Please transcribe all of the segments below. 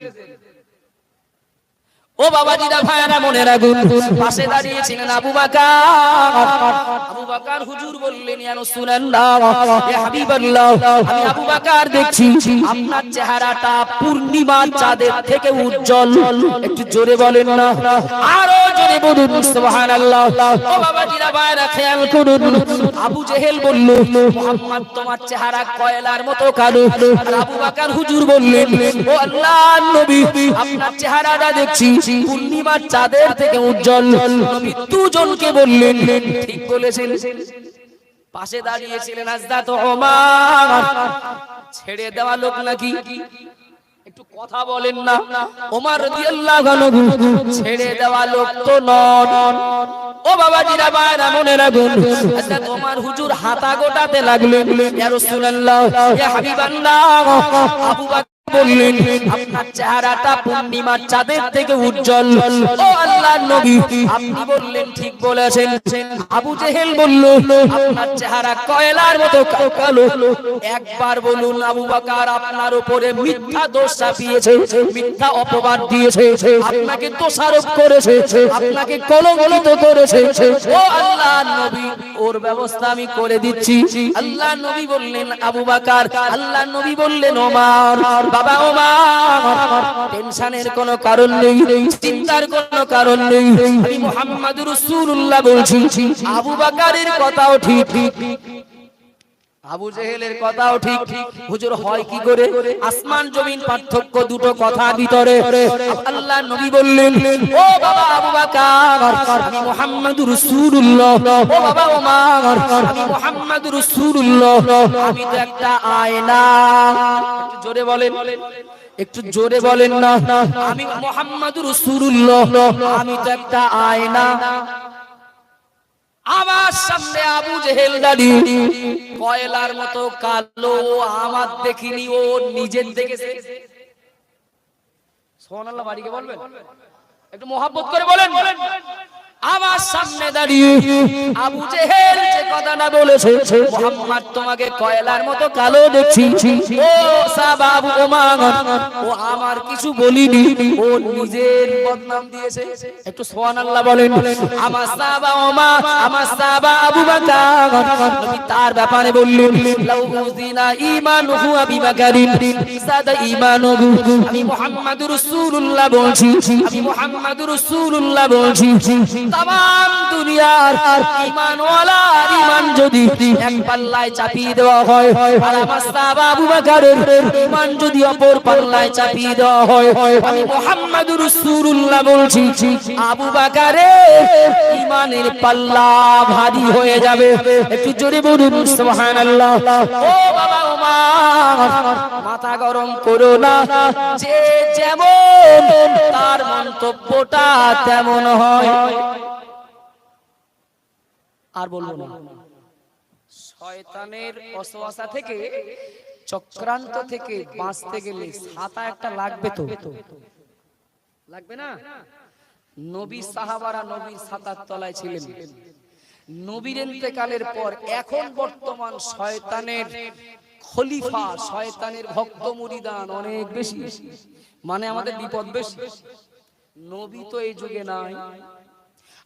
ঠিক আছে ও বাবা দিদা ভাইরা মনে রাখুন, পাশে দাঁড়িয়েছিলেন আবু বাকার। আবু বাকার হুজুর বললেন, ইয়া রাসূলুল্লাহ ইয়া হাবিবাল্লাহ, আমি আবু বাকার দেখছি, আপনার চেহারাটা পূর্ণিমার চাঁদের থেকে উজ্জ্বল। একটু জোরে বলেন না, আরও জোরে বলুন, সুবহানাল্লাহ। ও বাবা দিদা ভাইরা খেয়াল করুন, আবু জেহেল বলল, মুহাম্মদ, তোমার চেহারা কয়লার মতো কালো। আর আবু বাকার হুজুর বললেন, ও আল্লাহর নবী, আপনার চেহারাটা দেখছি পূর্ণিমার চাঁদের থেকে উজ্জ্বল। দুজনকে বললেন, ঠিক বলেছেন। পাশে দাঁড়িয়েছিলেন আজদাত ছেড়ে দেওয়া লোক নাকি? কথা বলেন না। ও বাবা জিরা হুজুর হাতা গোটাতে লাগলেন। বললেন, আপনার চেহারাটা পূর্ণিমার চাঁদের থেকে উজ্জ্বল। ও আল্লাহর নবী, আপনি বললেন, ঠিক বলেছেন। আবু জেহেল বলল, আপনার চেহারা কয়লার মতো কালো। একবার বলুন, আবু বকর, আপনার উপরে মিথ্যা দোষ চাপিয়েছে, মিথ্যা অপবাদ দিয়েছে, আপনাকে দোষারোপ করেছে, আপনাকে কলঙ্কিত করেছে। ও আল্লাহর নবী, ওর ব্যবস্থা আমি করে দিচ্ছি। আল্লাহ নবী বললেন, আবু বাকার, আল্লাহ নবী বললেন, ওমার বাবা ওমার টেনশনের কোনো কারণ নেই, চিন্তার কোনো কারণ নেই। আমি মুহাম্মাদুর রাসূলুল্লাহ বলছি, আবু বাকারের কথাও ঠিক ঠিক। আবু জেহেলের কথাও ঠিক হুজুর হয় কি করে? আসমান জমিন পার্থক্য দুটো কথা ভিতরে। আল্লাহ নবী বললেন ও বাবা আবু বকর আমি মুহাম্মাদুর রাসূলুল্লাহ। ও বাবা ওমর আমি মুহাম্মাদুর রাসূলুল্লাহ। আমি তো একটা আয়না। একটু জোরে বলেন। একটু জোরে বলেন না। আমি মুহাম্মাদুর রাসূলুল্লাহ। আমি তো একটা আয়না। আমার সামনে আবু জেহেল দাঁড়িয়ে কয়লার মতো কালো আমার দেখিনি, ও নিজের দেখে সোহানাল্লাহ, বাড়িকে বলবেন? একটু মোহাব্বত করে বলেন। আমার সামনে দাঁড়িয়ে আবু জেহেল যে বলেছে, মোহাম্মদ তোমাকে কয়লার মতো কালো দেখছি। ও ওমর ও আমার কিছু বলিনি, ও নিজের বদনাম দিয়েছে। একটু সুবহানাল্লাহ বলেন, আমার সাহাবা ওমর আমার সাহাবা আবু বকর তার ব্যাপারে বললেন, লাউ উযিনা ঈমানুহু আবি সাদা ঈমানুহু। আমি মুহাম্মাদুর রাসূলুল্লাহ বলছি, আমি মুহাম্মাদুর রাসূলুল্লাহ বলছি। তাম দুনিয়ার ঈমানওয়ালার ঈমান যদি এক পাল্লায় চাপিয়ে দেওয়া হয়, আর আবু বকরের ঈমান যদি অপর পাল্লায় চাপিয়ে দেওয়া হয়, আমি মুহাম্মাদুর রাসূলুল্লাহ বলছি, আবু বকরের ঈমানের পাল্লা ভারী হয়ে যাবে। একটু জোরে বলুন, সুবহানাল্লাহ। ও বাবা মাথা গরম করো না। যে যেমন তার মন্তব্যটা তেমন হয়। আর বলব না। শয়তানের অসওয়াসা থেকে চক্রান্ত থেকে বাঁচতে গেলে ছাতা একটা লাগবে তো। লাগবে না? নবী সাহাবারা নবীর ছাতার তলায় ছিলেন। নবীর ইন্তেকালের পর এখন বর্তমান শয়তানের খলিফা শয়তানের ভক্ত মুরিদান অনেক বেশি। মানে আমাদের বিপদ বেশি। নবী তো এই যুগে নাই।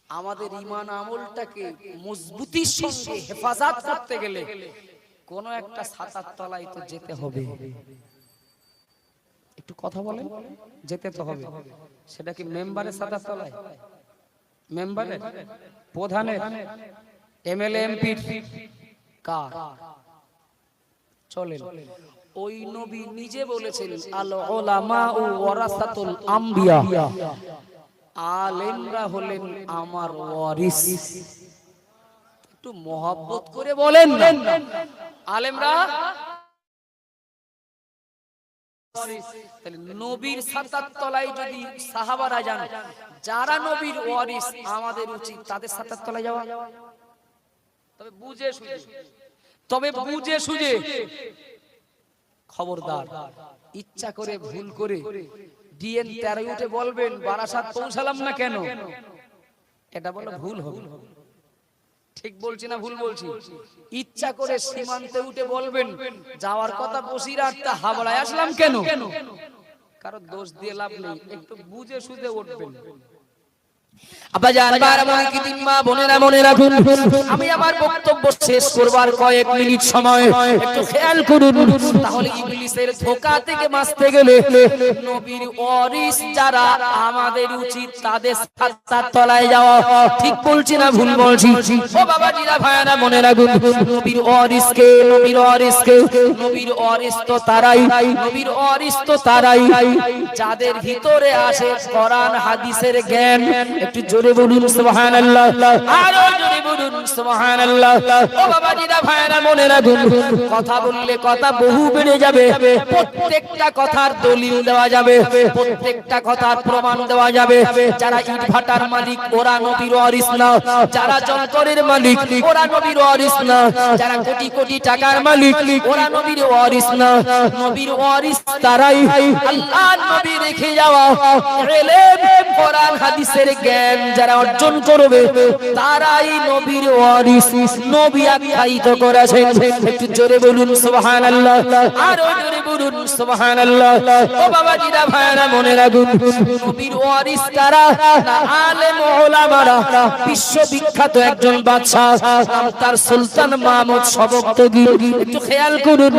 আমাদের ইমান আমলটাকে মজবুতির সঙ্গে হেফাজত করতে গেলে কোন একটা ছাতার তলায় তো যেতে হবে। একটু কথা বলেন। যেতে তো হবে। সেটা কি মেম্বারের ছাতার তলায়? মেম্বারের? প্রধানের? এমএলএ এমপির? কার? চলেন। ওই নবী নিজে বলেছেন আল ওলামা ও ওয়ারাসাতুল আম্বিয়া। আলেমরা হলেন আমার ওয়ারিস। একটু মহব্বত করে বলেন আলেমরা? নবীর সাতার তলায় যদি সাহাবারা যান, যারা নবীর ওয়ারিস, আমাদের উচিত তাদের সাতার তলায় যাওয়া। তবে বুঝে সুঝে তবে বুঝে সুঝে খবরদার, ইচ্ছা করে, ভুল করে ডিএন তেরো উঠে বলবেন বারাসাত পৌঁছালাম না কেন? এটা বলে ভুল হবে। ঠিক বলছি না ভুল বলছি ইচ্ছা করে সীমান্তে উঠে বলবেন যাওয়ার কথা বসিরাট তা হাবড়ায় আসলাম কেন? কারও দোষ দিয়ে লাভ নেই একটু বুঝে সুঝে উঠবেন। আব্বা জান বারবার কি দিম্মা বোনেরা মনে রাখুন আমি আমার বক্তব্য শেষ করবার কয়েক মিনিট সময় একটু খেয়াল করুন। তাহলে ইবলিসের ধোকা থেকে বাঁচতে গেলে নবীর ওয়ারিস যারা আমাদের উচিত তাদের তলায় যাওয়া। ঠিক বলছি না ভুল বলছি? ও বাবাজিরা ভাইয়ারা মনে রাখুন নবীর ওয়ারিস কে নবীর ওয়ারিস কে? নবীর ওয়ারিস তো তারাই নবীর ওয়ারিস তো তারাই। যাদের ভিতরে আসে কোরআন হাদিসের জ্ঞান একটু জোরে বলুন, সুবহানাল্লাহ। আরও জোরে বলুন, সুবহানাল্লাহ। ও বাবাজিরা ভাইরা মনে রাখুন, কথা বললে কথা বহু বেড়ে যাবে। প্রত্যেকটা কথার দলিল দেওয়া যাবে। প্রত্যেকটা কথার প্রমাণ দেওয়া যাবে। যারা ইট ভাটার মালিক, ওরা নবীর ওয়ারিস না। যারা যন্ত্রের মালিক, ওরা নবীর ওয়ারিস না। যারা কোটি কোটি টাকার মালিক, ওরা নবীর ওয়ারিস না। নবীর ওয়ারিস তারাই আল্লাহ নবী রেখে যাওয়া। এলেম, কোরআন, হাদিসের জ্ঞান যারা অর্জন করবে, তারাই নবীর ওয়ারিস। নবী আখ্যায়িত করেছেন। একটু জোরে বলুন, সুবহানাল্লাহ। আরও জোরে বলুন, সুবহানাল্লাহ। ও বাবাজিরা ভাইরা মনে রাখুন, নবীর ওয়ারিস তারা আলেম ওলামারা। বিশ্ববিখ্যাত একজন বাদশা তার সুলতান মাহমুদ সবক্তগীর একটু খেয়াল করুন,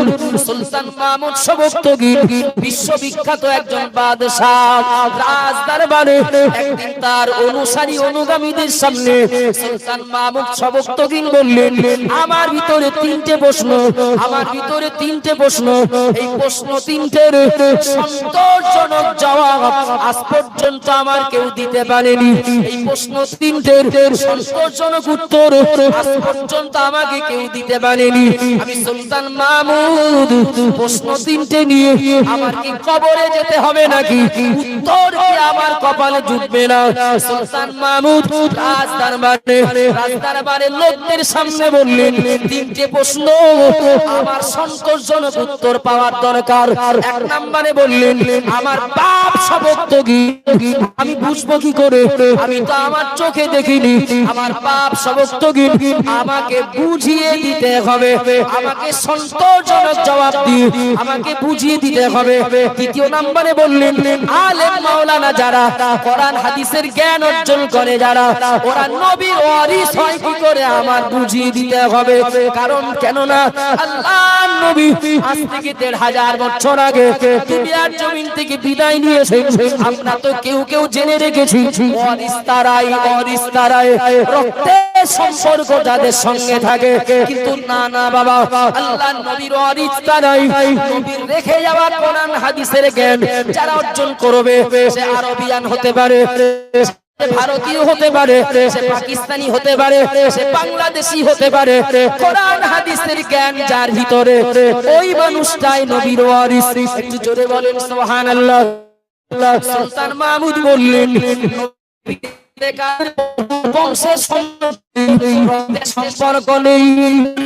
সুলতান মাহমুদ সবক্তগীর বিশ্ববিখ্যাত একজন বাদশাহ। রাজ দরবারে একদিন তার অনুসারী অনুগামীদের সামনে সুলতান মাহমুদ সবক্তগীর বললেন, আমার ভিতরে তিনটে প্রশ্ন, আমার ভিতরে তিনটে প্রশ্ন। এই প্রশ্ন তিনটের সন্তোষজনক জবাব আজ পর্যন্ত আমার কেউ দিতে পারেনি। এই প্রশ্ন তিনটের সন্তোষজনক উত্তর আজ পর্যন্ত আমাকে কেউ দিতে পারেনি। আমি সুলতান মাহমুদ, প্রশ্ন তিনটে নিয়ে আমার কি কবরে যেতে হবে নাকি? উত্তর কি আমার কপালে জুটবে না। সুলতান মাহমুদ রাজ দরবারে রাজ দরবারে লোকদের সামনে বললেন তিনটে প্রশ্ন, আমার উত্তর পাওয়ার দরকার। এক নম্বরে বললেন, আমার বাপ আমি বুঝব কি করে? আমি তো আমার চোখে দেখিনি। আমার বাপ আমাকে বুঝিয়ে দিতে হবে। আমাকে সন্তোষজনক জবাব দিয়ে আমাকে বুঝিয়ে দিতে হবে। দ্বিতীয় নম্বরে বললেন, আলেম মাওলানা যারা কোরআন, হাদিসের জ্ঞান অর্জন করে যারা, ওরা নবীর ওয়ারিস হয়, কি করে আমার বুঝিয়ে দিতে হবে? কারণ কেন না আল্লাহ নবী আজ থেকে দেড় হাজার বছর আগে দুনিয়ার জমিন থেকে বিদায় নিয়েছে। আমরা তো কেউ কেউ জেনে রেখেছি, ওয়ারিস তারাই ওয়ারিস তারাই। রক্তের সম্পর্ক যাদের সঙ্গে থাকে। কিন্তু না না, বাবা, আল্লাহ নবীর রেখে যাওয়া কোরআন, হাদিসের জ্ঞান যারা অর্জন করবে আরবিয়ান হতে পারে ভারতীয় হতে পারে, সে পাকিস্তানি হতে পারে, সে বাংলাদেশি হতে পারে। কোরআন, হাদিসের জ্ঞান যার ভিতরে, ওই মানুষটাই নবীর একটু জোরে বলেন মাহমুদ বললেন বংশের সম্পর্ক নেই।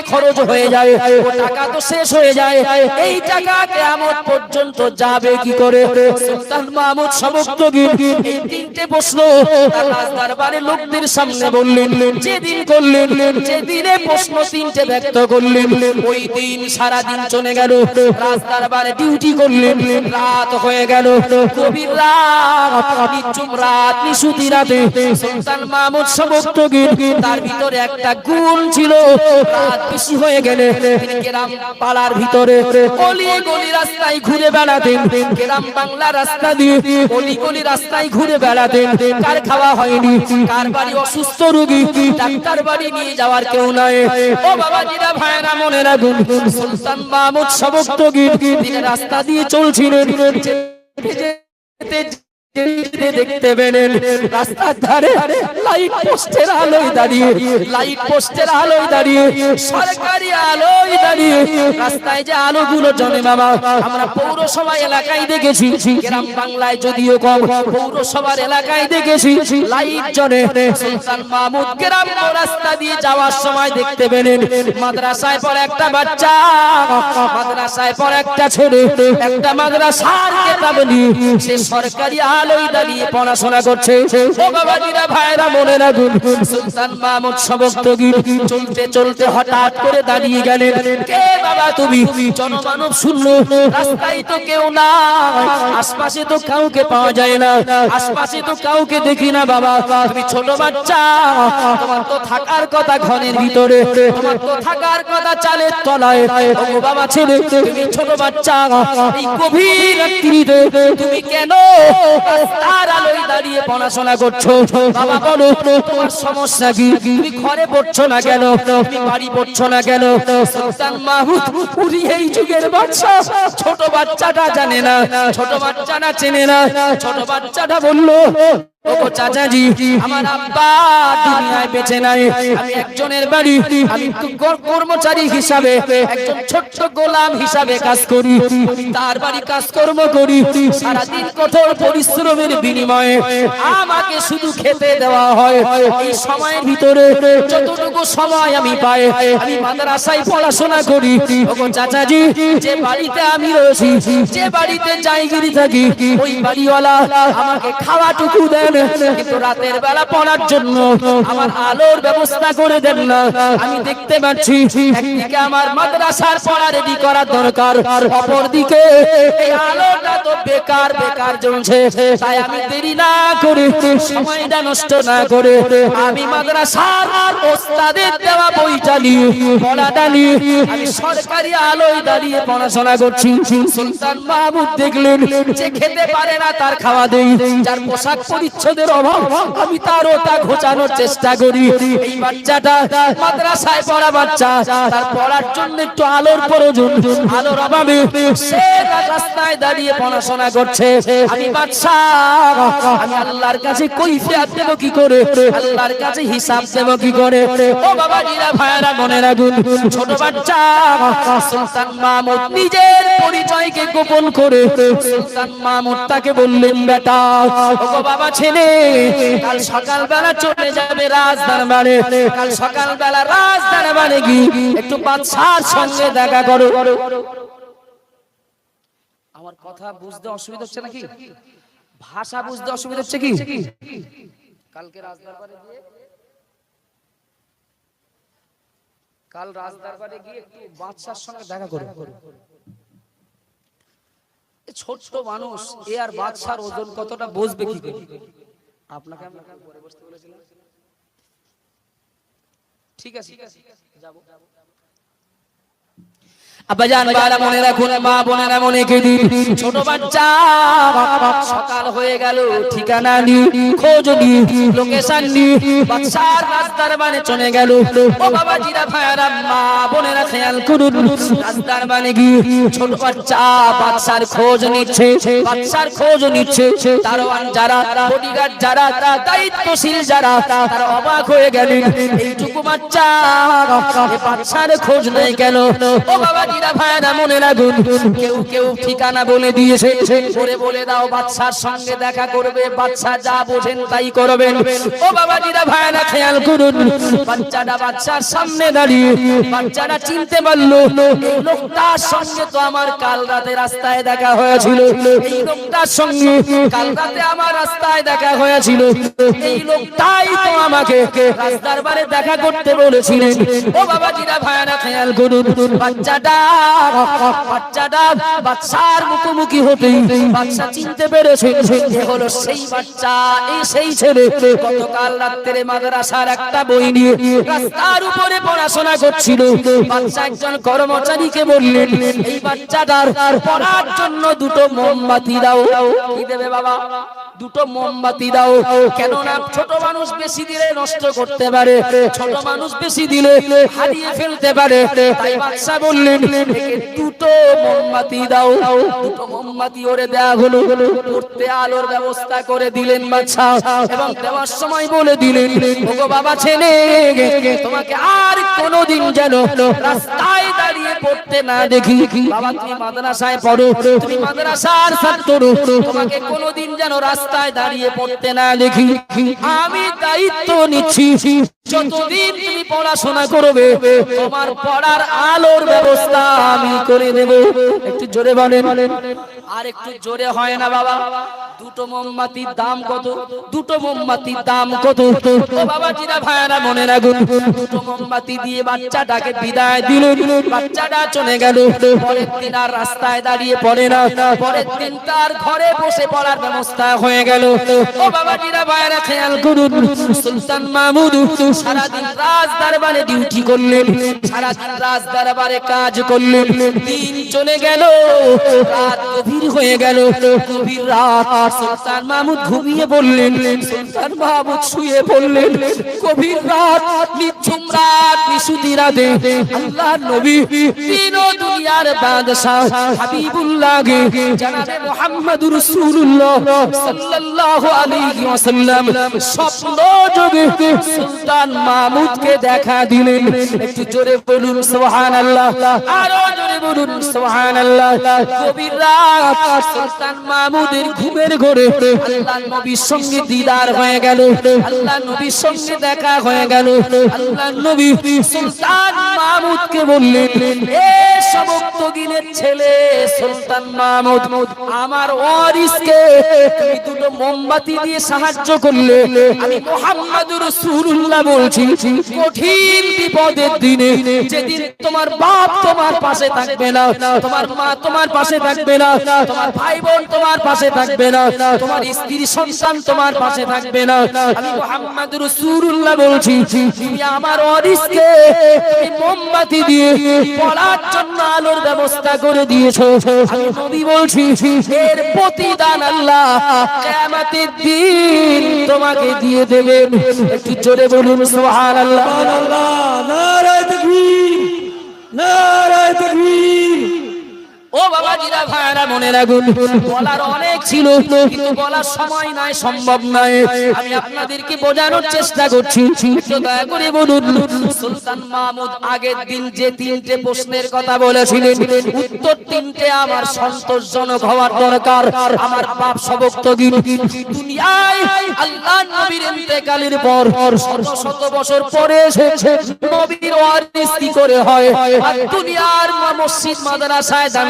খরচ হয়ে যায় টাকা তো শেষ হয়ে যায়। এই টাকা কিয়ামত পর্যন্ত যাবে কি করে? সুলতান মাহমুদ এই তিনটে প্রশ্ন লোকদের সামনে বললেন, যেদিন করলেন, যেদিনে প্রশ্ন তিনটে ব্যক্ত করলেন, ওই দিন চলে গেল দরবারে ডিউটি করলেন, রাত হয়ে গেল তার ভিতরে একটা গুণ ছিল, রাত বেশি হয়ে গেলে পাড়ার ভিতরে রাস্তায় ঘুরে বেড়াতেন। গ্রাম বাংলা রাস্তা দিয়ে গলি গলি রাস্তায় ঘুরে বেড়াতেন। কার খাওয়া হয়নি, কার বাড়ি অসুস্থ রোগী, ডাক্তার বাড়ি নিয়ে যাওয়ার কেউ নাই। ও বাবা জিরা ভাইরা মনে রাখুন সুলতান মাহমুদ সবক্তগীর তিনি রাস্তা দিয়ে চলছিলেন। দেখতে পেলেন রাস্তার ধারে লাইট পোস্টের আলোয় দাঁড়িয়ে লাইট পোস্টের আলোয় দাঁড়িয়ে, সরকারি আলোয় দাঁড়িয়ে, রাস্তায় যে আলোগুলো জমে বাবা আমরা পৌরসভা এলাকায় দেখেছি, গ্রাম বাংলায় যদিও কম, পৌরসভার এলাকায় দেখেছি লাইট জ্বলে সুলতান মাহমুদ গ্রাম রাস্তা দিয়ে যাওয়ার সময় দেখতে পেলেন মাদ্রাসায় পর একটা বাচ্চা, মাদ্রাসায় পর একটা ছেলে, একটা মাদ্রাসার কেতাব নিয়ে, সে সরকারি আলোয় দাঁড়িয়ে পড়াশোনা করছে। ও ভাইরা মনে রাখুন, সুলতান মাহমুদ সবক্তগীর চলতে চলতে হঠাৎ করে দাঁড়িয়ে গেলেন। কে বাবা তুমি? জনমানব শূন্য। রাস্তায় তো কেউ না আশপাশে তো কাউকে পাওয়া যায় না। আশপাশে তো কাউকে দেখি না বাবা। তুমি ছোট বাচ্চা, তোমার তো থাকার কথা ঘরের ভিতরে থাকার কথা চালের তলায়। বাবা ছেলে, তুমি ছোট বাচ্চা, এই গভীর তুমি কেন রাস্তার আলোয় দাঁড়িয়ে পড়াশোনা করছ। সমস্যা কি? তুমি ঘরে পড়ছো না তুমি বাড়ি পড়ছো না যুগের ছোট বাচ্চাটা জানে না, ছোট বাচ্চাটা চেনে না। ছোট বাচ্চাটা বলল আমাকে শুধু খেতে দেওয়া হয়। সময়ের ভিতরে যতটুকু সময় আমি পাই, আমি মাদ্রাসায় পড়াশোনা করি। চাচাজি, যে বাড়িতে আমি রয়েছি, যে বাড়িতে থাকি, ওই বাড়িওয়ালা আমাকে খাওয়াটুকু দেন কিন্তু রাতের বেলা পড়ার জন্য আমার আলোর ব্যবস্থা করে দেন না। আমি দেখতে পাচ্ছি আমার মাদ্রাসার পড়া রেডি করা দরকার, অপরদিকে এই আলোটা তো বেকার বেকার জ্বলছে। তাই আমি দেরি না করে, সময়টা নষ্ট না করে আমি মাদ্রাসার ওস্তাদের দেওয়া বইটা নিয়ে পড়াটা আমি সরকারি আলোয় দাঁড়িয়ে পড়াশোনা করছি। সুলতান মাহমুদ দেখলেন যে খেতে পারে না তার খাওয়া দেই, যার পোশাক পরিচ্ছদের অভাব। আমি তার ওটা ঘোচানোর চেষ্টা করি। এই বাচ্চাটা মাদ্রাসায় পড়া বাচ্চা। তার পড়ার জন্য একটু আলোর প্রয়োজন। আলোর অভাবে সে রাস্তায় দাঁড়িয়ে পড়াশোনা করছে। আমি বাচ্চা, আমি আল্লাহর কাছে কৈফিয়ত দেব কি করে? আল্লাহর কাছে হিসাব দেব কি করে? ও বাবা, জিরা ভাইরা মনে রাখুন, ছোট বাচ্চা, সুলতান মাহমুদ নিজের পরিচয়কে গোপন করে, সুলতান মাহমুদ তাকে বললেন, বেটা, ও বাবা ছেলে কাল সকালবেলা চলে যাবে রাজদরবারে। কাল সকালবেলা রাজদরবারে কি একটু বাদশার সঙ্গে দেখা করো। আমার কথা বুঝতে অসুবিধা হচ্ছে নাকি? ভাষা বুঝতে অসুবিধা হচ্ছে কি? কালকে রাজদরবারে গিয়ে কাল রাজদরবারে গিয়ে একটু বাদশার সঙ্গে দেখা করো। ছোট্ট মানুষ এ আর বাদশার ওজন কতটা বুঝবে কি করে? আপনাকে ঠিক আছে খোঁজ নিচ্ছে খোঁজ নিচ্ছে। যারা যারা দায়িত্বশীল যারা অবাক হয়ে গেলেন বাচ্চার খোঁজ নেই কেন ও বাবা জিরা ভাইরা মনে রাখুন কেউ কেউ ঠিকানা বলে দিয়েছে। করে বলে দাও বাচ্চার সঙ্গে দেখা করবে বাচ্চা যা বোঝেন তাই করবেন। ও বাবা জিরা ভাইরা, খেয়াল করুন বাচ্চাটা বাচ্চার সামনে দাঁড়িয়ে বাচ্চাটা চিনতে পারল লোকটার সঙ্গে তো আমার কাল রাতে রাস্তায় দেখা হয়েছিল। লোকটার সঙ্গে কাল রাতে আমার রাস্তায় দেখা হয়েছিল। এই লোকটাই তো আমাকে রাস্তার বারে দেখা করতে বলেছিলেন। ও বাবা জিরা ভাইরা, খেয়াল করুন, বাচ্চাটা বাচ্চাটা বাচ্চার মুখোমুখি হতেই বাচ্চা চিনতে পেরেছে হলো সেই বাচ্চা এই সেই ছেলে। গতকাল রাত্রে মাদ্রাসার একটা বই নিয়ে উপরে পড়াশোনা করছিল। বাচ্চা একজন কর্মচারীকে বললেন, এই বাচ্চাটার পড়ার জন্য দুটো মোমবাতি দাও। কি দেবে বাবা? দুটো মোমবাতি দাও। কেননা ছোট মানুষ বেশি দিলে নষ্ট করতে পারে। ছোট মানুষ বেশি দিলে হারিয়ে ফেলতে পারে। তাই বাদশা বললেন একে দুটো মোমবাতি দাও। দুটো মোমবাতি ওরে দেয়া হলো। পড়তে আলোর ব্যবস্থা করে দিলেন বাচ্চা এবং দেওয়ার সময় বলে দিলেন ওগো বাবা ছেলে তোমাকে আর কোনোদিন যেন রাস্তায় দাঁড়িয়ে পড়তে না দেখি। বাবা তুমি মাদ্রাসায় পড়ো তুমি মাদ্রাসার ছাত্র তোমাকে কোনোদিন যেন রাস্তায় দাঁড়িয়ে পড়তে না দেখি। আমি দায়িত্ব নিচ্ছি। যতদিন তুমি পড়াশোনা করবে, তোমার পড়ার আলোর ব্যবস্থা আমি করে দেব। একটু জোরে বলেন। আর একটু জোরে হয় না বাবা। দুটো মোমবাতির দাম কত? দুটো মোমবাতির দাম কত? ও বাবা ভাইয়ারা, মনে রাখুন, দুটো মোমবাতি দিয়ে বাচ্চাটাকে বিদায় দিল। বাচ্চাটা চলে গেল। রাস্তায় দাঁড়িয়ে পড়ে না। পরের দিন তার ঘরে বসে পড়ার ব্যবস্থা হয়ে গেল। ও খেয়াল করুন, সুলতান মাহমুদ সারাদিন রাজ দরবারে ডিউটি করলেন, সারাদিন রাজ দরবারে কাজ করলেন। দিন চলে গেল, রাত গভীর হয়ে গেল। গভীর রাত সুলতান মাহমুদ ঘুমিয়ে পড়লেন, সুলতান মাহমুদ শুয়ে পড়লেন। গভীর রাত, নিঝুম রাত, নিশুতি রাতে। আল্লাহ নবী তিন দুনিয়ার বাদশাহ হাবিবুল্লাহ জনাবে মুহাম্মদুর রাসূলুল্লাহ সাল্লাল্লাহু আলাইহি ওয়াসাল্লাম। স্বপ্ন যোগে সুলতান মাহমুদকে দেখা দিলেন। একটু জোরে বলুন, সুবহানাল্লাহ। আরও জোরে বলুন, সুবহানাল্লাহ। গভীর রাত সুলতান মাহমুদের ঘুমের ঘরে। আল্লাহ নবীর সঙ্গে দিদার হয়ে গেল। আল্লাহ নবীর সঙ্গে দেখা হয়ে গেল। আল্লাহ নবী সুলতান মাহমুদকে বললেন ছেলে সুলতান মাহমুদ, আমার ওয়ারিসকে তুমি দুটো মোমবাতি দিয়ে সাহায্য করলে। আমি মুহাম্মাদুর রাসূলুল্লাহ বলছি, কঠিন বিপদের দিনে যেদিন তোমার বাপ তোমার পাশে থাকবে না, তোমার মা তোমার পাশে থাকবে না, তোমার ভাই বোন তোমার পাশে থাকবে না, তোমার স্ত্রী সন্তান তোমার পাশে থাকবে না। আমি মুহাম্মাদুর রাসূলুল্লাহ বলছি আমার তুমি মোমবাতি দিয়ে পড়ার জন্য আলোর ব্যবস্থা করে দিয়েছ। আমি বলছি, এর প্রতিদান আল্লাহ কিয়ামতের দিন তোমাকে দিয়ে দেবেন। একটু জোরে বলুন সুবহানাল্লাহ। আল্লাহ নারায় তাকবীর নারায় তাকবীর। ও বাবা জিরা ভাইরা মনে রাখুন, বলার অনেক ছিল, কিন্তু বলার সময় নাই, সম্ভব নয় আমি আপনাদেরকে বোঝানোর চেষ্টা করছি দয়া করে বলুন, সুলতান মাহমুদ আগের দিন যে তিনটে প্রশ্নের কথা বলেছিলেন, উত্তর তিনটে আমার সন্তোষজনক হওয়ার দরকার, আমার বাপ সবক্ত দুনিয়ায় আল্লাহ নবীর ইন্তেকালের পর, শত বছর পরে এসেছে নবীর ওয়ারিস কি করে হয়? দুনিয়ার মসজিদ মাদ্রাসায় দান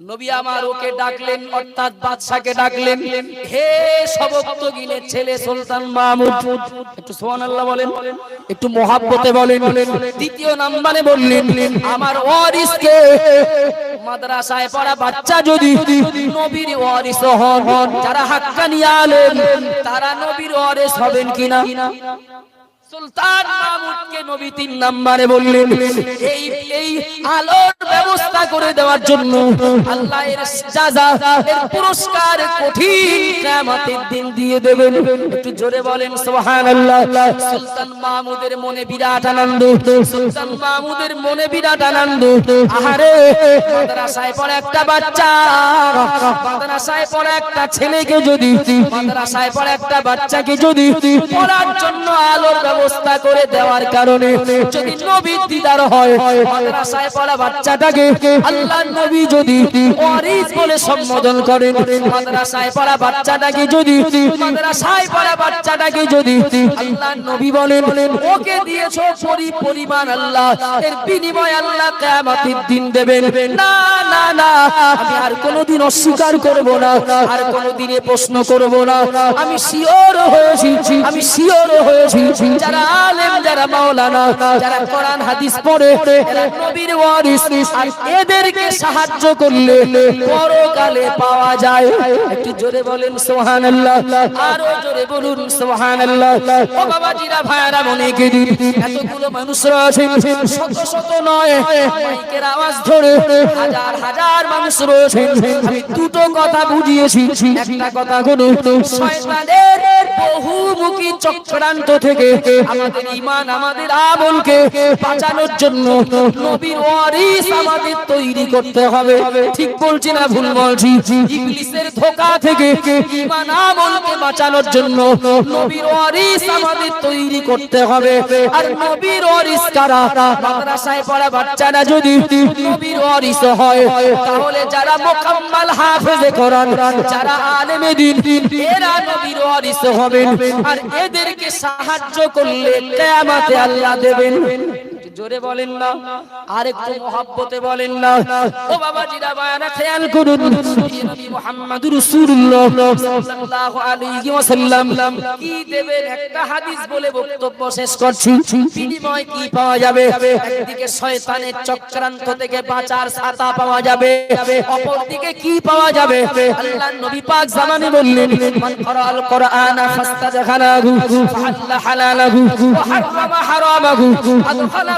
নবী আমার ওকে ডাকলেন, অর্থাৎ বাদশাকে ডাকলেন। হে সবক্ত গিনের ছেলে সুলতান মাহমুদ, একটু সুবহানাল্লাহ বলেন, একটু মহাব্বতে বলেন। দ্বিতীয় নাম্বারে বললেন, আমার ওয়ারিসকে মাদ্রাসায় পড়া বাচ্চা যদি নবীর ওয়ারিস হন, যারা হাক্কানি আলেম, তারা নবীর ওয়ারিস হবেন কিনা? মনে বিরাট আনন্দ একটা বাচ্চা, মাদ্রাসায় একটা ছেলেকে যদি একটা বাচ্চাকে যদি পড়ার জন্য আলোর ব্যবস্থা করে দেওয়ার কারণে যদি নবীর দিদার হয়, মাদ্রাসায় পড়া বাচ্চাটাকে আল্লাহ নবী যদি ওয়ারিস বলে সম্বোধন করেন, মাদ্রাসায় পড়া বাচ্চাটাকে যদি, মাদ্রাসায় পড়া বাচ্চাটাকে যদি আল্লাহ নবী বলেন, ওকে দিয়েছ পরি পরিমাণ আল্লাহ, এর বিনিময় আল্লাহ কিয়ামতের দিন দেবেন। না না না, আমি আর কোনোদিন অস্বীকার করব না, আর কোনোদিনে প্রশ্ন করব না। আমি শিওর হয়েছি, আমি শিওর হয়েছি যারা আলেম, যারা মাওলানা, যারা কোরআন, হাদিস পড়ে নবীর ওয়ারিস। এদেরকে সাহায্য করলে পরকালে পাওয়া যায়। একটু জোরে বলেন, সুবহানাল্লাহ। আরও জোরে বলুন, সুবহানাল্লাহ। ও বাবাজিরা ভাইরা মনে গেদি এতগুলো মানুষরা আছে শত শত নয়, মাইকের আওয়াজ ধরে হাজার হাজার মানুষ রয়েছে। আমি দুটো কথা বুঝিয়েছি। একটা কথা হলো, শয়তানের বহুমুখী চক্রান্ত থেকে আমাদের ঈমান, আমাদের আমলকে বাঁচানোর জন্য নবীর ওয়ারিস আমাদের তৈরি করতে হবে। ঠিক বলছি না ভুল বলছি? ইবলিসের ধোঁকা থেকে ঈমান, আমলকে বাঁচানোর জন্য নবীর ওয়ারিস আমাদের তৈরি করতে হবে। আর নবীর ওয়ারিস কারা মাদ্রাসায় পড়া বাচ্চারা যদি নবীর ওয়ারিস হয়, তাহলে যারা মোকাম্মাল হাফেজে কোরআন, যারা আলেমে দিন, এরা নবীর ওয়ারিস হবেন। আর এদেরকে সাহায্য করলে কেমাতে আল্লাহ দেবেন। জোরে বলেন না আর একটু মহাব্বতে বলেন না। ও বাবা জিরা বায়ানা খেয়াল করুন মুহাম্মদুর রাসূলুল্লাহ সাল্লাল্লাহু আলাইহি ওয়াসাল্লাম কি দেবেন একটা হাদিস বলে বক্তব্য শেষ করছি। বিনিময় কি পাওয়া যাবে? একদিকে শয়তানের চক্রান্ত থেকে বাঁচার ছাতা পাওয়া যাবে। অপরদিকে কি পাওয়া যাবে? আল্লাহর নবী পাক জামানে বললেন মান করাল কোরআনা ফাস্তাজখানাহু ফাহাল্লা হালালাহু ওয়া হারামা হারামাহু আদখালাহু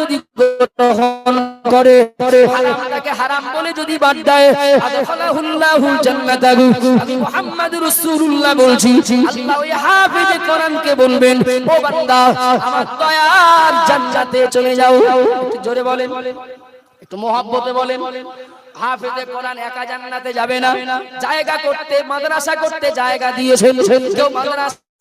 যদি গ্রহণ করে হারামটাকে হারাম বলে যদি বাদ দেয় আদখালাহুল্লাহু জান্নাতাহু। আমি মুহাম্মাদুর রাসূলুল্লাহ বলছি আল্লাহ ওই হাফেজে কোরআনকে বলবেন ও বান্দা আমার দয়ার জান্নাতে চলে যাও। একটু জোরে বলেন একটু মহাব্বতে বলেন। হাফেজে কোরআন একা জান্নাতে যাবে না। জায়গা করতে মাদ্রাসা করতে জায়গা দিয়েছেন। কেউ মাদ্রাসা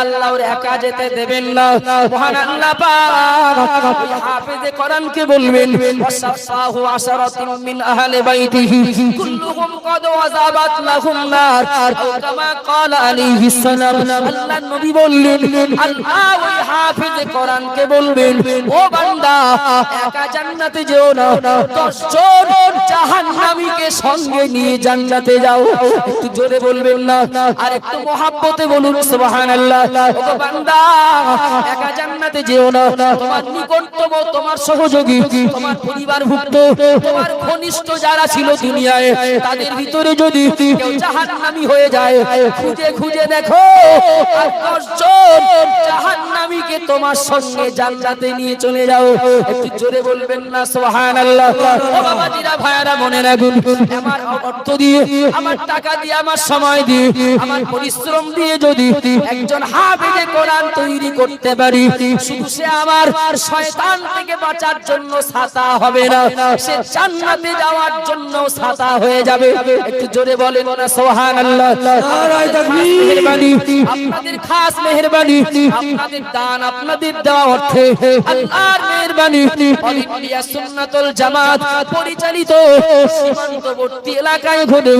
আল্লাহ একা যেতে দেবেন না। মহান আল্লাহ পাক হাফেজে কোরআনকে বলবেন, ওয়াসাফাহু আশারাতুম আহলি বাইতিহি, কুল্লুহুম কদ ওয়াজাবাত লাহুম নার। আও কামা ক্বালা আলাইহিস সালাম। আল্লাহ নবী বললেন, আল্লাহ ওই হাফেজে কোরআনকে বলবেন, ও বান্দা, একা জান্নাতে যেও না। 10 জাহান্নামীকে সঙ্গে নিয়ে জান্নাতে যাও। একটু জোরে বলবেন না। আর একটু মহাব্বতে বলুন, সুবহানাল্লাহ। তোমার সঙ্গে জান্নাতে নিয়ে চলে যাও। একটু জোরে বলবেন না, সুবহানাল্লাহ। ও বাবাজিরা মনে রাখুন অর্থ দিয়ে, আমার টাকা দিয়ে, আমার সময় দিয়ে, আমার পরিশ্রম দিয়ে যদি একজন হাফেজে কোরআন তৈরি করতে পারি। শুধু সে আমার শয়তান থেকে বাঁচার জন্য ছাতা হবে না সে জান্নাতে যাওয়ার জন্য ছাতা হয়ে যাবে। একটু জোরে বলেন না সুবহানাল্লাহ। নারায়ে তাকবীর। মেহেরবানি আপনাদের খাস মেহেরবানি আপনাদের দান আপনাদের দেওয়া অর্থে। আল্লাহর মেহেরবানি অল ইন্ডিয়া সুন্নাতুল জামাত পরিচালিত সীমান্তবর্তী এলাকায় ঘটে।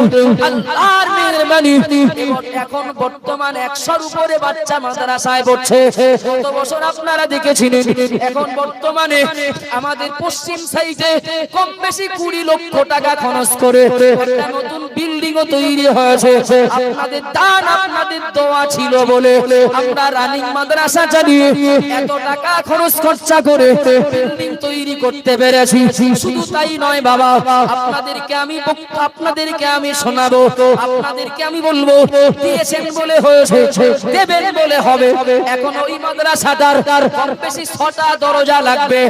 আল্লাহর মেহেরবানি এখন বর্তমান 100 এর উপরে বাচ্চা মাদ্রাসায় পড়ছে। গত বছর আপনারা দেখেছিলেন, এখন বর্তমানে আমাদের পশ্চিম সাইডে কম বেশি 20 লক্ষ টাকা খরচ করে একটা নতুন বিল্ডিং তৈরি হয়েছে। আপনাদের দান আপনাদের দোয়া ছিল বলে আমরা রানিং মাদ্রাসা চালিয়ে এত টাকা খরচ খরচা করে বিল্ডিং তৈরি করতে পেরেছি। শুধু তাই নয় বাবা, আপনাদেরকে আমি আপনাদেরকে আমি শোনাবো, আপনাদেরকে আমি বলব, দিয়েছেন বলে হয়েছে। দেবেন বলে হবে। এখন ওই মাদ্রাসাটার বেশি ছটা দরজা লাগবে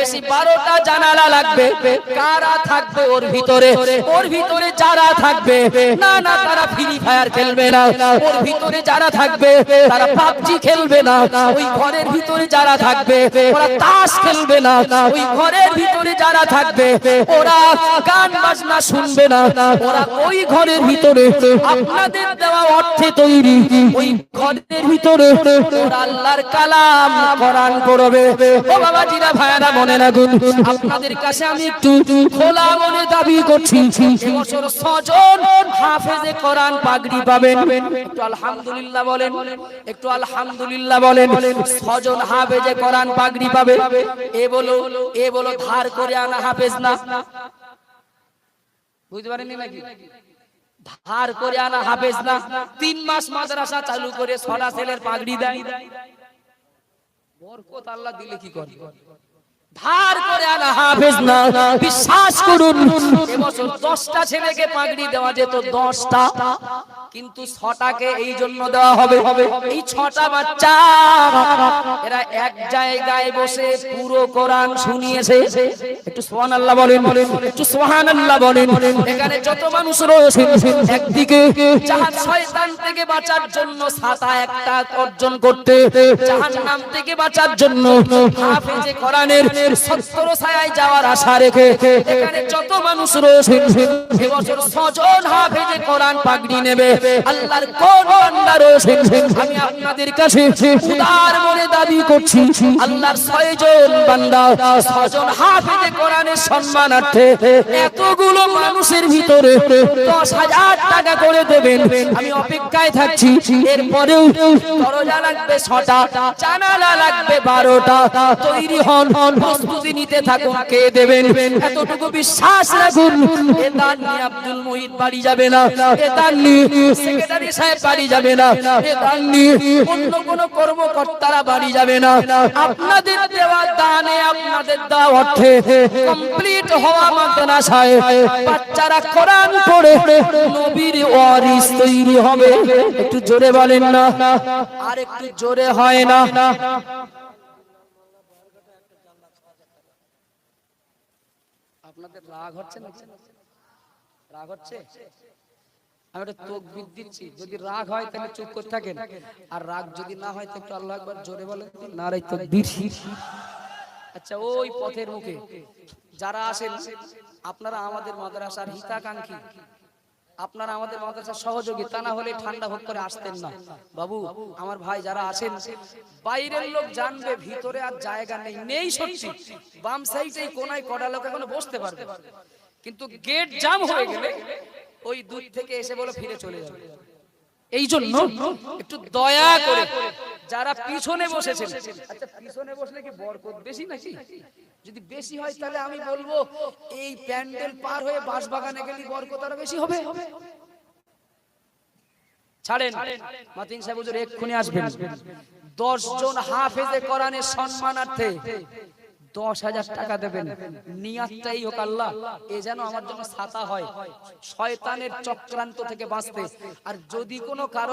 বেশি বারোটা জানালা লাগবে। কারা থাকবে ওর ভিতরে? ওর ভিতরে যারা থাকবে? না না, তারা ফ্রি ফায়ার খেলবে না। ওর ভিতরে যারা থাকবে, তারা পাবজি খেলবে না। ওই ঘরের ভিতরে যারা থাকবে, ওরা তাস খেলবে না। ওই ঘরের ভিতরে যারা থাকবে, ওরা গান বাজনা শুনবে না। ওরা ওই ঘরের ভিতরে আপনাদের দেওয়া অর্থে তৈরি। ওই ঘরের ভিতরে আল্লাহর কালাম কোরআন করবে ও বাবা জিরা ভাইরা মনে রাখুন আপনাদের কাছে আমি একটু খোলা মনে দাবি করছি। এবছর ছজন হাফেজে কোরআন পাগড়ি পাবেন। একটু আলহামদুলিল্লাহ বলেন একটু আলহামদুলিল্লাহ বলেন ছজন হাফেজে কোরআন পাগড়ি পাবে। এ বলো এ বলো ধার করে আনা হাফেজ না। বুঝতে পারেননি নাকি? ধার করে আনা হাফেজ না। তিন মাস মাদ্রাসা চালু করে ছড়া ছেলের পাগড়ি দেয়। বরকত আল্লাহ দিলে কি করে ধার করে আনা হাফেজ না। বিশ্বাস করুন এবছর দশটা ছেলেকে পাগড়ি দেওয়া যেত, দশটা। কিন্তু ছটাকে এই জন্য দেওয়া হবে। এই ছটা বাচ্চা এরা এক জায়গায় বসে পুরো কোরআন শুনিয়েছে। একটু সোহান আল্লাহ বলেন একটু সোহান আল্লাহ বলেন। এখানে যত মানুষ রয়েছে একদিকে জাহান শয়তান থেকে বাঁচার জন্য ছাতা একটা অর্জন করতে জাহান্নাম থেকে বাঁচার জন্য হাফেজে কোরআনের সত্তর ছায়ায় যাওয়ার আশা রেখে এখানে যত মানুষ রয়েছে এবছর ছজন হাফেজে কোরআন পাগড়ি নেবে। আল্লাহর কোন বান্দা রয়েছে আমি আপনাদের কাছে উদার মনে দাবি করছি আল্লাহর ছয়জন বান্দা ছজন হাফেজে কোরআনের সম্মানার্থে এতগুলো মানুষের ভিতরে দশ হাজার টাকা করে দেবেন। আমি অপেক্ষায় থাকছি এরপরেও দরজা লাগবে ছটা জানালা লাগবে বারোটা তৈরি হন প্রস্তুতি নিতে থাকুন কে দেবেন? এতটুকু বিশ্বাস রাখুন। এ দান আব্দুল মুহিত বাড়ি যাবে না এ দান নিয়ে সেক্রেটারি সাহেব বাড়ি যাবে না। অন্য কর্মকর্তারা বাড়ি যাবে না। আপনাদের দেওয়া দানে আপনাদের দেওয়া অর্থে কমপ্লিট হওয়া বাচ্চারা কোরআন পড়ে। নবীর ওয়ারিস তৈরি হবে। একটু জোরে বলেন না। আর একটু জোরে হয় না। আপনাদের রাগ হচ্ছে না রাগ হচ্ছে? আমি একটা তকবির দিচ্ছি। যদি রাগ হয়, তাহলে চুপ করে থাকেন। আর রাগ যদি না হয় তো একটু আল্লাহ একবার জোরে বলেন নারাই তকবির আচ্ছা ওই পথের মুখে। যারা আসেন আপনারা আমাদের মাদ্রাসার হিতাকাঙ্ক্ষী। আপনারা আমাদের মাদ্রাসার সহযোগী, তা না হলে ঠান্ডা ভোগ করে আসতেন না। বাবু, আমার ভাই যারা আছেন, বাইরের লোক জানবে, ভিতরে আর জায়গা নেই। নেই সত্যি। বাম সাইডে কোনায় কটা লোক এখনও বসতে পারবে। কিন্তু গেট জাম হয়ে গেলে ওই দূর থেকে এসে বলে ফিরে চলে যাবে। এই জন্য একটু দয়া করে যারা পিছনে বসেছেন। আচ্ছা পিছনে বসলে কি বরকত বেশি নাকি? যদি বেশি হয় তাহলে আমি বলব এই প্যান্ডেল পার হয়ে বাঁশবাগানে গেলে বরকত আরও বেশি হবে। ছাড়েন মাতিন সাহেব হুজুর এক্ষুনি আসবেন। দশ জন হাফেজে কোরআনের সম্মানার্থে দশ হাজার টাকা দেবেন। নিয়াতটাই হোক আল্লাহ, এ যেন আমার জন্য ছাতা হয়। শয়তানের চক্রান্ত থেকে বাঁচতে। আর যদি কোনো কারও